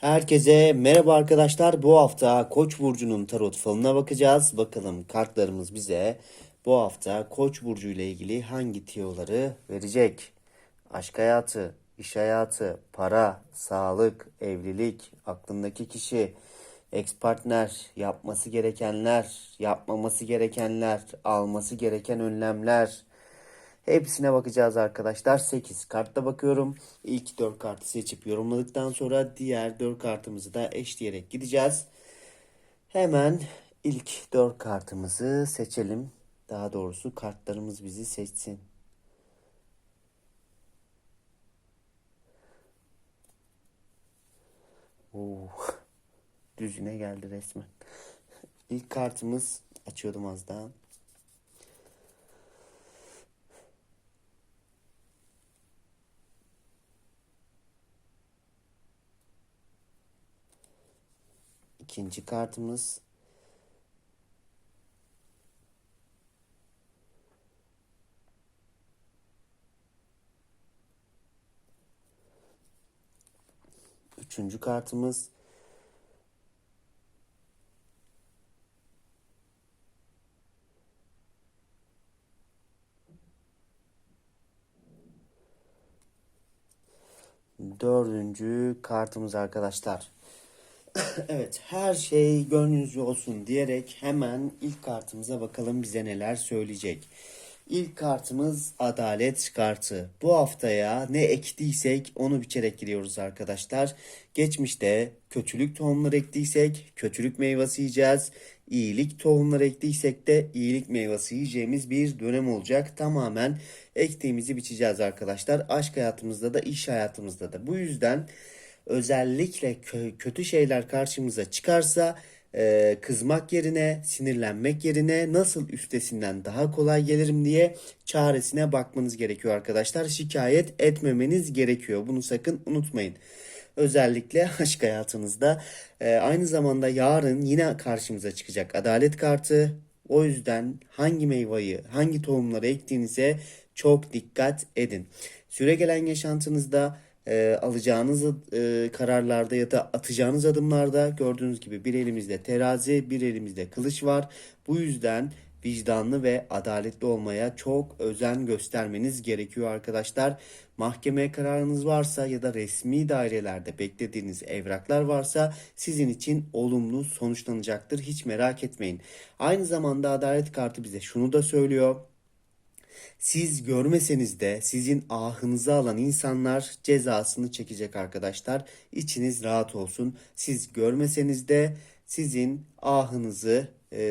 Herkese merhaba arkadaşlar. Bu hafta Koç burcunun tarot falına bakacağız. Bakalım kartlarımız bize bu hafta Koç burcu ile ilgili hangi tiyoları verecek? Aşk hayatı, iş hayatı, para, sağlık, evlilik, aklındaki kişi, ex partner, yapması gerekenler, yapmaması gerekenler, alması gereken önlemler, Hepsine bakacağız arkadaşlar. 8 kartta bakıyorum. İlk 4 kartı seçip yorumladıktan sonra diğer 4 kartımızı da eşleyerek gideceğiz. Hemen ilk 4 kartımızı seçelim. Daha doğrusu kartlarımız bizi seçsin. Oo, düzüne geldi resmen. İlk kartımız açıyordum az daha. İkinci kartımız Üçüncü kartımız Dördüncü kartımız arkadaşlar. Evet, her şey gönlünüzce olsun diyerek hemen ilk kartımıza bakalım bize neler söyleyecek. İlk kartımız adalet kartı. Bu haftaya ne ektiysek onu biçerek giriyoruz arkadaşlar. Geçmişte kötülük tohumları ektiysek kötülük meyvesi yiyeceğiz. İyilik tohumları ektiysek de iyilik meyvesi yiyeceğimiz bir dönem olacak. Tamamen ektiğimizi biçeceğiz arkadaşlar. Aşk hayatımızda da iş hayatımızda da. Bu yüzden özellikle kö- kötü şeyler karşımıza çıkarsa e, kızmak yerine, sinirlenmek yerine nasıl üstesinden daha kolay gelirim diye çaresine bakmanız gerekiyor arkadaşlar. Şikayet etmemeniz gerekiyor. Bunu sakın unutmayın. Özellikle aşk hayatınızda. E, aynı zamanda yarın yine karşımıza çıkacak adalet kartı. O yüzden hangi meyveyi, hangi tohumları ektiğinize çok dikkat edin. Süregelen yaşantınızda e, alacağınız e, kararlarda ya da atacağınız adımlarda gördüğünüz gibi bir elimizde terazi, bir elimizde kılıç var. Bu yüzden vicdanlı ve adaletli olmaya çok özen göstermeniz gerekiyor arkadaşlar. Mahkeme kararınız varsa ya da resmi dairelerde beklediğiniz evraklar varsa sizin için olumlu sonuçlanacaktır. Hiç merak etmeyin. Aynı zamanda adalet kartı bize şunu da söylüyor. Siz görmeseniz de sizin ahınızı alan insanlar cezasını çekecek arkadaşlar. İçiniz rahat olsun. Siz görmeseniz de sizin ahınızı e,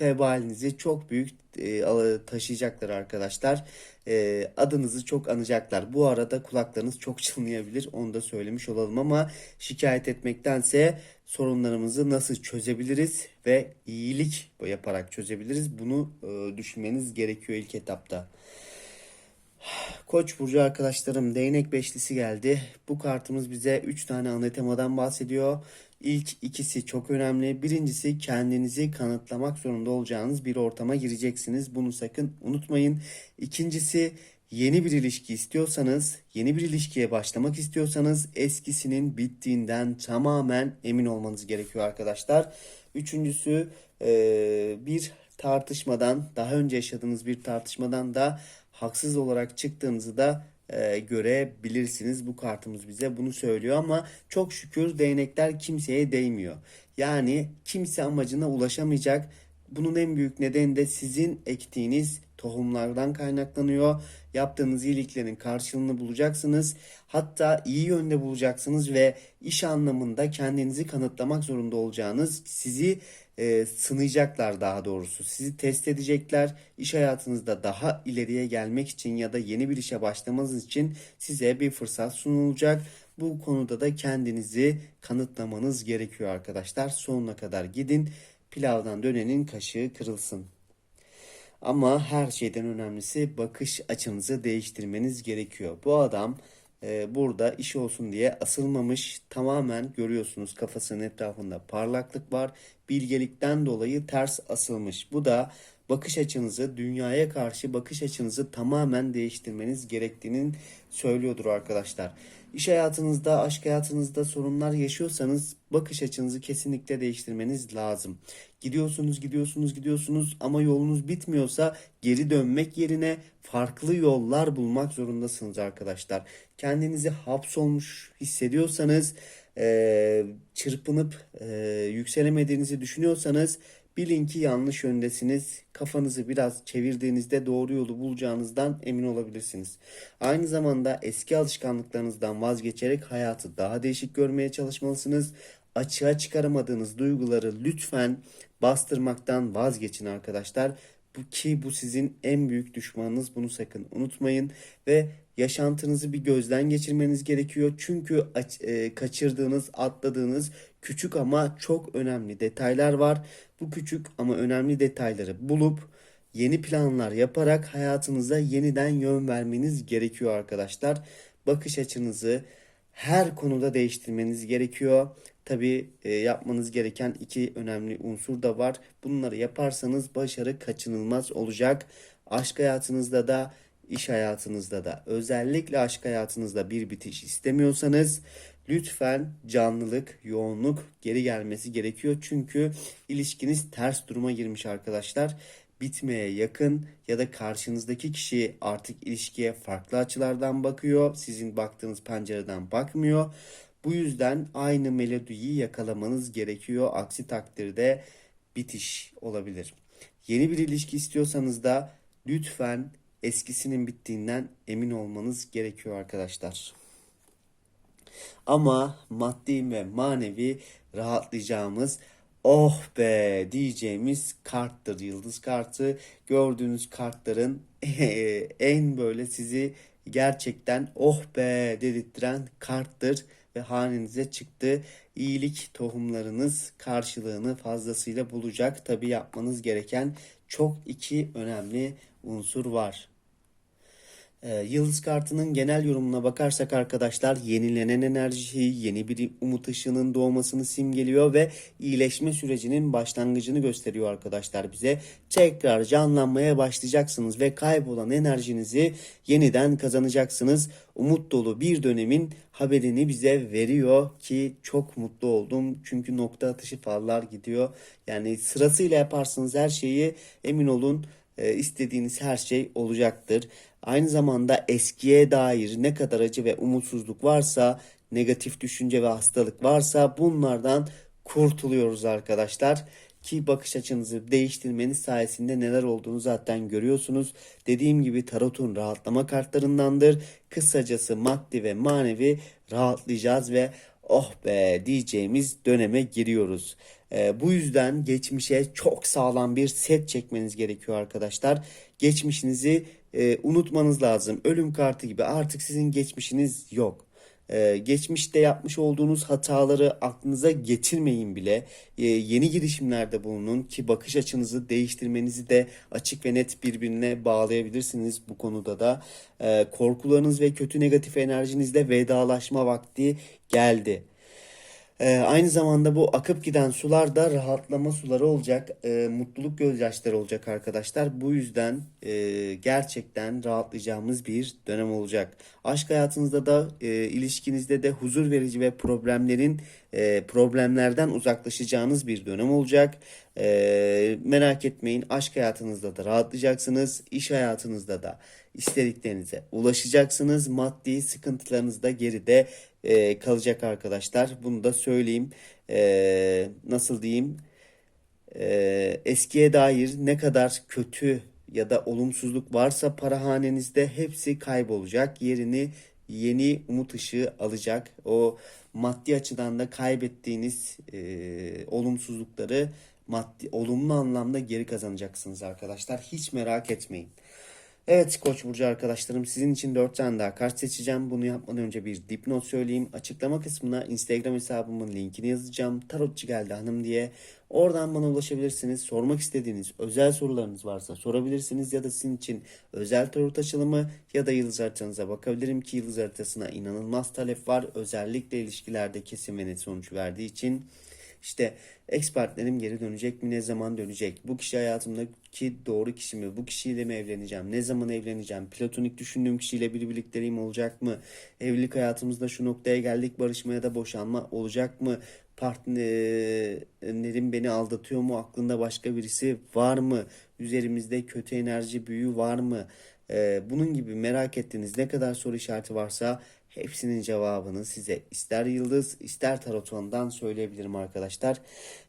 vebalinizi çok büyük e, taşıyacaklar arkadaşlar. E, adınızı çok anacaklar. Bu arada kulaklarınız çok çınlayabilir. Onu da söylemiş olalım ama şikayet etmektense sorunlarımızı nasıl çözebiliriz ve iyilik yaparak çözebiliriz. Bunu e, düşünmeniz gerekiyor ilk etapta. Koç burcu arkadaşlarım değnek beşlisi geldi. Bu kartımız bize 3 tane ana temadan bahsediyor. İlk ikisi çok önemli. Birincisi kendinizi kanıtlamak zorunda olacağınız bir ortama gireceksiniz. Bunu sakın unutmayın. İkincisi yeni bir ilişki istiyorsanız, yeni bir ilişkiye başlamak istiyorsanız eskisinin bittiğinden tamamen emin olmanız gerekiyor arkadaşlar. Üçüncüsü bir tartışmadan, daha önce yaşadığınız bir tartışmadan da haksız olarak çıktığınızı da e, görebilirsiniz. Bu kartımız bize bunu söylüyor ama çok şükür değnekler kimseye değmiyor. Yani kimse amacına ulaşamayacak. Bunun en büyük nedeni de sizin ektiğiniz tohumlardan kaynaklanıyor. Yaptığınız iyiliklerin karşılığını bulacaksınız. Hatta iyi yönde bulacaksınız ve iş anlamında kendinizi kanıtlamak zorunda olacağınız sizi e, sınayacaklar daha doğrusu. Sizi test edecekler. İş hayatınızda daha ileriye gelmek için ya da yeni bir işe başlamanız için size bir fırsat sunulacak. Bu konuda da kendinizi kanıtlamanız gerekiyor arkadaşlar. Sonuna kadar gidin. Pilavdan dönenin kaşığı kırılsın. Ama her şeyden önemlisi bakış açınızı değiştirmeniz gerekiyor. Bu adam e, burada iş olsun diye asılmamış. Tamamen görüyorsunuz kafasının etrafında parlaklık var. Bilgelikten dolayı ters asılmış. Bu da bakış açınızı, dünyaya karşı bakış açınızı tamamen değiştirmeniz gerektiğinin söylüyordur arkadaşlar. İş hayatınızda, aşk hayatınızda sorunlar yaşıyorsanız bakış açınızı kesinlikle değiştirmeniz lazım. Gidiyorsunuz, gidiyorsunuz, gidiyorsunuz ama yolunuz bitmiyorsa geri dönmek yerine farklı yollar bulmak zorundasınız arkadaşlar. Kendinizi hapsolmuş hissediyorsanız, çırpınıp yükselemediğinizi düşünüyorsanız bilin ki yanlış yöndesiniz. Kafanızı biraz çevirdiğinizde doğru yolu bulacağınızdan emin olabilirsiniz. Aynı zamanda eski alışkanlıklarınızdan vazgeçerek hayatı daha değişik görmeye çalışmalısınız. Açığa çıkaramadığınız duyguları lütfen bastırmaktan vazgeçin arkadaşlar. Bu ki bu sizin en büyük düşmanınız. Bunu sakın unutmayın ve yaşantınızı bir gözden geçirmeniz gerekiyor. Çünkü e, kaçırdığınız, atladığınız küçük ama çok önemli detaylar var. Bu küçük ama önemli detayları bulup yeni planlar yaparak hayatınıza yeniden yön vermeniz gerekiyor arkadaşlar. Bakış açınızı her konuda değiştirmeniz gerekiyor. Tabii e, yapmanız gereken iki önemli unsur da var. Bunları yaparsanız başarı kaçınılmaz olacak. Aşk hayatınızda da iş hayatınızda da özellikle aşk hayatınızda bir bitiş istemiyorsanız lütfen canlılık, yoğunluk geri gelmesi gerekiyor. Çünkü ilişkiniz ters duruma girmiş arkadaşlar. Bitmeye yakın ya da karşınızdaki kişi artık ilişkiye farklı açılardan bakıyor. Sizin baktığınız pencereden bakmıyor. Bu yüzden aynı melodiyi yakalamanız gerekiyor. Aksi takdirde bitiş olabilir. Yeni bir ilişki istiyorsanız da lütfen eskisinin bittiğinden emin olmanız gerekiyor arkadaşlar. Ama maddi ve manevi rahatlayacağımız oh be diyeceğimiz karttır yıldız kartı. Gördüğünüz kartların en böyle sizi gerçekten oh be dedirttiren karttır ve hanenize çıktı. İyilik tohumlarınız karşılığını fazlasıyla bulacak. Tabi yapmanız gereken çok iki önemli unsur var. Ee, Yıldız kartının genel yorumuna bakarsak arkadaşlar yenilenen enerji, yeni bir umut ışığının doğmasını simgeliyor ve iyileşme sürecinin başlangıcını gösteriyor arkadaşlar bize. Tekrar canlanmaya başlayacaksınız ve kaybolan enerjinizi yeniden kazanacaksınız. Umut dolu bir dönemin haberini bize veriyor ki çok mutlu oldum. Çünkü nokta atışı fallar gidiyor. Yani sırasıyla yaparsınız her şeyi emin olun e, istediğiniz her şey olacaktır. Aynı zamanda eskiye dair ne kadar acı ve umutsuzluk varsa, negatif düşünce ve hastalık varsa bunlardan kurtuluyoruz arkadaşlar. Ki bakış açınızı değiştirmeniz sayesinde neler olduğunu zaten görüyorsunuz. Dediğim gibi tarotun rahatlama kartlarındandır. Kısacası maddi ve manevi rahatlayacağız ve oh be diyeceğimiz döneme giriyoruz. Ee, bu yüzden geçmişe çok sağlam bir set çekmeniz gerekiyor arkadaşlar. Geçmişinizi e, unutmanız lazım. Ölüm kartı gibi artık sizin geçmişiniz yok. Ee, geçmişte yapmış olduğunuz hataları aklınıza getirmeyin bile. Ee, yeni girişimlerde bulunun ki bakış açınızı değiştirmenizi de açık ve net birbirine bağlayabilirsiniz bu konuda da. Ee, korkularınız ve kötü negatif enerjinizle vedalaşma vakti geldi. Ee, aynı zamanda bu akıp giden sular da rahatlama suları olacak. Ee, mutluluk gözyaşları olacak arkadaşlar. Bu yüzden e, gerçekten rahatlayacağımız bir dönem olacak. Aşk hayatınızda da e, ilişkinizde de huzur verici ve problemlerin e, problemlerden uzaklaşacağınız bir dönem olacak. E, merak etmeyin aşk hayatınızda da rahatlayacaksınız. İş hayatınızda da istediklerinize ulaşacaksınız. Maddi sıkıntılarınız da geride e, kalacak arkadaşlar. Bunu da söyleyeyim. E, nasıl diyeyim? E, eskiye dair ne kadar kötü ya da olumsuzluk varsa para hanenizde hepsi kaybolacak. Yerini yeni umut ışığı alacak. O maddi açıdan da kaybettiğiniz e, olumsuzlukları maddi olumlu anlamda geri kazanacaksınız arkadaşlar. Hiç merak etmeyin. Evet Koç burcu arkadaşlarım sizin için 4 tane daha kart seçeceğim. Bunu yapmadan önce bir dipnot söyleyeyim. Açıklama kısmına Instagram hesabımın linkini yazacağım. Tarotçu geldi hanım diye. Oradan bana ulaşabilirsiniz. Sormak istediğiniz özel sorularınız varsa sorabilirsiniz. Ya da sizin için özel tarot açılımı ya da yıldız haritanıza bakabilirim ki yıldız haritasına inanılmaz talep var. Özellikle ilişkilerde kesin ve net sonuç verdiği için. İşte ex partnerim geri dönecek mi? Ne zaman dönecek? Bu kişi hayatımdaki doğru kişi mi? Bu kişiyle mi evleneceğim? Ne zaman evleneceğim? Platonik düşündüğüm kişiyle bir birlikteliğim olacak mı? Evlilik hayatımızda şu noktaya geldik barışma ya da boşanma olacak mı? Partnerim beni aldatıyor mu? Aklında başka birisi var mı? Üzerimizde kötü enerji büyü var mı? Ee, bunun gibi merak ettiğiniz ne kadar soru işareti varsa hepsinin cevabını size ister yıldız ister tarotondan söyleyebilirim arkadaşlar.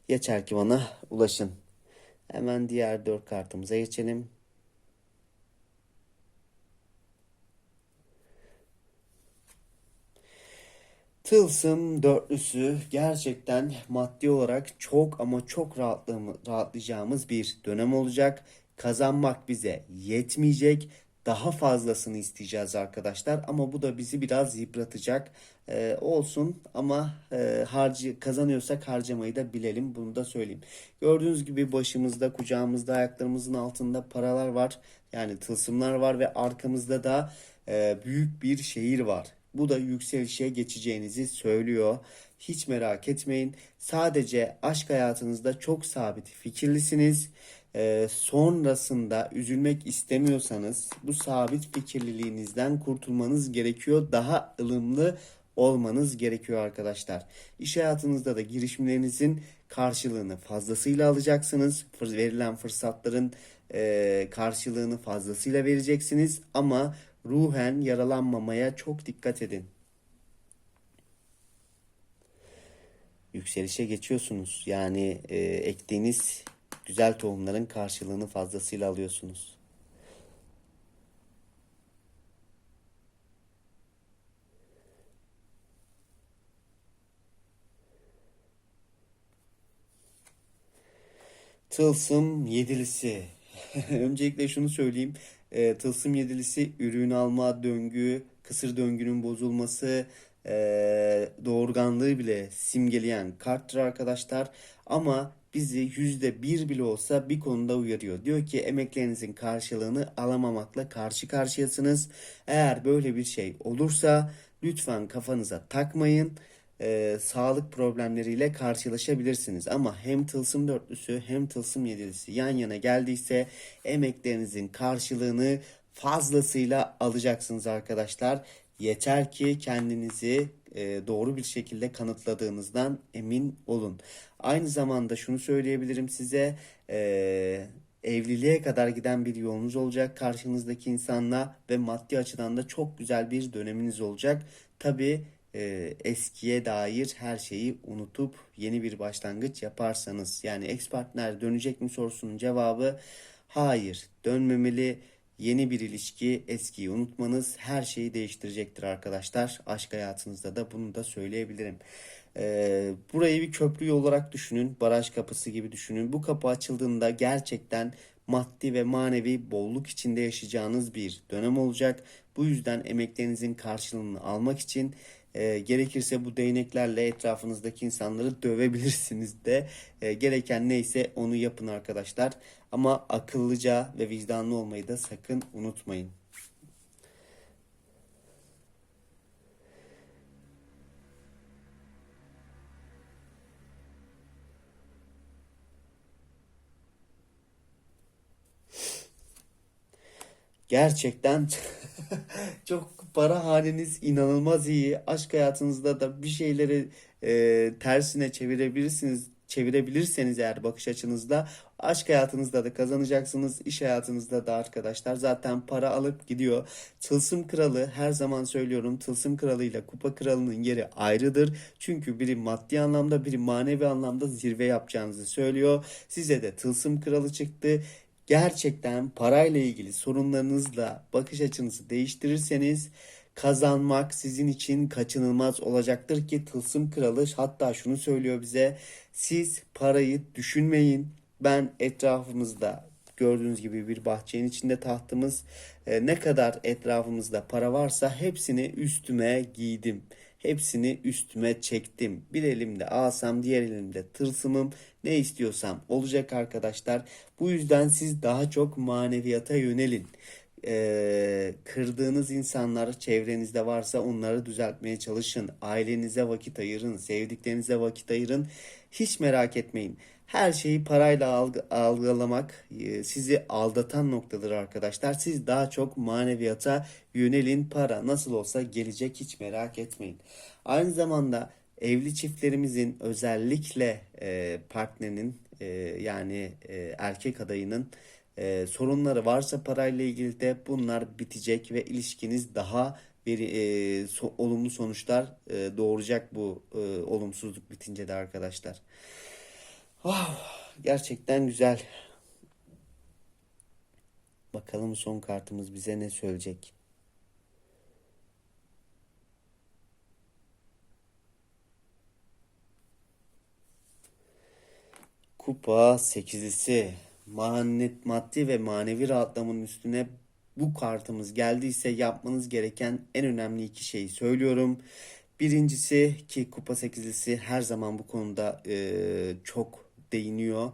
Yeter ki bana ulaşın. Hemen diğer dört kartımıza geçelim. Tılsım dörtlüsü gerçekten maddi olarak çok ama çok rahatlayacağımız bir dönem olacak. Kazanmak bize yetmeyecek. Daha fazlasını isteyeceğiz arkadaşlar ama bu da bizi biraz yıpratacak. Ee, olsun ama e, harcı kazanıyorsak harcamayı da bilelim bunu da söyleyeyim. Gördüğünüz gibi başımızda, kucağımızda, ayaklarımızın altında paralar var. Yani tılsımlar var ve arkamızda da e, büyük bir şehir var. Bu da yükselişe geçeceğinizi söylüyor. Hiç merak etmeyin. Sadece aşk hayatınızda çok sabit fikirlisiniz. Ee, sonrasında üzülmek istemiyorsanız bu sabit fikirliliğinizden kurtulmanız gerekiyor. Daha ılımlı olmanız gerekiyor arkadaşlar. İş hayatınızda da girişimlerinizin karşılığını fazlasıyla alacaksınız. Verilen fırsatların e, karşılığını fazlasıyla vereceksiniz ama ruhen yaralanmamaya çok dikkat edin. Yükselişe geçiyorsunuz. Yani e, ektiğiniz güzel tohumların karşılığını fazlasıyla alıyorsunuz. Tılsım yedilisi. Öncelikle şunu söyleyeyim. E, tılsım yedilisi ürün alma döngü, kısır döngünün bozulması, e, doğurganlığı bile simgeleyen karttır arkadaşlar. Ama bizi yüzde bir bile olsa bir konuda uyarıyor. Diyor ki emeklerinizin karşılığını alamamakla karşı karşıyasınız. Eğer böyle bir şey olursa lütfen kafanıza takmayın e, sağlık problemleriyle karşılaşabilirsiniz. Ama hem tılsım dörtlüsü hem tılsım yedilisi yan yana geldiyse emeklerinizin karşılığını fazlasıyla alacaksınız arkadaşlar. Yeter ki kendinizi e, doğru bir şekilde kanıtladığınızdan emin olun. Aynı zamanda şunu söyleyebilirim size. E, evliliğe kadar giden bir yolunuz olacak karşınızdaki insanla ve maddi açıdan da çok güzel bir döneminiz olacak. Tabi e, eskiye dair her şeyi unutup yeni bir başlangıç yaparsanız yani ex partner dönecek mi sorusunun cevabı hayır dönmemeli yeni bir ilişki eskiyi unutmanız her şeyi değiştirecektir arkadaşlar aşk hayatınızda da bunu da söyleyebilirim. Ee, burayı bir köprü olarak düşünün baraj kapısı gibi düşünün bu kapı açıldığında gerçekten maddi ve manevi bolluk içinde yaşayacağınız bir dönem olacak. Bu yüzden emeklerinizin karşılığını almak için e, gerekirse bu değneklerle etrafınızdaki insanları dövebilirsiniz de e, gereken neyse onu yapın arkadaşlar. Ama akıllıca ve vicdanlı olmayı da sakın unutmayın. Gerçekten çok para haliniz inanılmaz iyi. Aşk hayatınızda da bir şeyleri e, tersine çevirebilirsiniz. Çevirebilirseniz eğer bakış açınızda aşk hayatınızda da kazanacaksınız. iş hayatınızda da arkadaşlar zaten para alıp gidiyor. Tılsım kralı her zaman söylüyorum tılsım kralı ile kupa kralının yeri ayrıdır. Çünkü biri maddi anlamda biri manevi anlamda zirve yapacağınızı söylüyor. Size de tılsım kralı çıktı gerçekten parayla ilgili sorunlarınızla bakış açınızı değiştirirseniz kazanmak sizin için kaçınılmaz olacaktır ki Tılsım Kralı hatta şunu söylüyor bize siz parayı düşünmeyin ben etrafımızda gördüğünüz gibi bir bahçenin içinde tahtımız e, ne kadar etrafımızda para varsa hepsini üstüme giydim. Hepsini üstüme çektim. Bir elimde asam, diğer elimde tırsımım. Ne istiyorsam olacak arkadaşlar. Bu yüzden siz daha çok maneviyata yönelin. Ee, kırdığınız insanlar çevrenizde varsa onları düzeltmeye çalışın. Ailenize vakit ayırın, sevdiklerinize vakit ayırın. Hiç merak etmeyin. Her şeyi parayla algı- algılamak e, sizi aldatan noktadır arkadaşlar. Siz daha çok maneviyata yönelin. Para nasıl olsa gelecek hiç merak etmeyin. Aynı zamanda evli çiftlerimizin özellikle e, partnerinin e, yani e, erkek adayının e, sorunları varsa parayla ilgili de bunlar bitecek ve ilişkiniz daha veri, e, so- olumlu sonuçlar e, doğuracak bu e, olumsuzluk bitince de arkadaşlar. Ah, gerçekten güzel. Bakalım son kartımız bize ne söyleyecek. Kupa sekizlisi. Manet, maddi ve manevi rahatlamanın üstüne bu kartımız geldiyse yapmanız gereken en önemli iki şeyi söylüyorum. Birincisi ki kupa sekizlisi her zaman bu konuda e, çok değiniyor.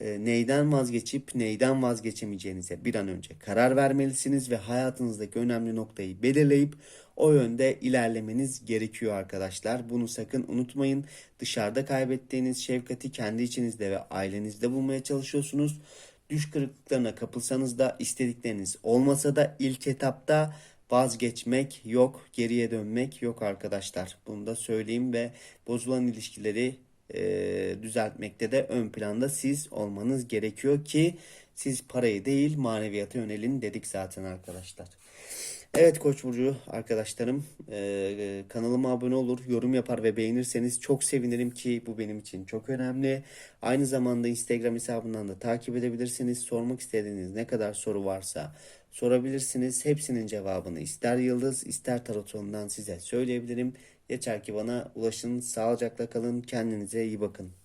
E, neyden vazgeçip neyden vazgeçemeyeceğinize bir an önce karar vermelisiniz ve hayatınızdaki önemli noktayı belirleyip o yönde ilerlemeniz gerekiyor arkadaşlar. Bunu sakın unutmayın. Dışarıda kaybettiğiniz şefkati kendi içinizde ve ailenizde bulmaya çalışıyorsunuz. Düş kırıklıklarına kapılsanız da istedikleriniz olmasa da ilk etapta vazgeçmek yok, geriye dönmek yok arkadaşlar. Bunu da söyleyeyim ve bozulan ilişkileri e, düzeltmekte de ön planda siz olmanız gerekiyor ki siz parayı değil maneviyata yönelin dedik zaten arkadaşlar. Evet Koç burcu arkadaşlarım e, kanalıma abone olur, yorum yapar ve beğenirseniz çok sevinirim ki bu benim için çok önemli. Aynı zamanda Instagram hesabından da takip edebilirsiniz. Sormak istediğiniz ne kadar soru varsa sorabilirsiniz. Hepsinin cevabını ister yıldız ister tarotundan size söyleyebilirim. Yeter ki bana ulaşın. Sağlıcakla kalın. Kendinize iyi bakın.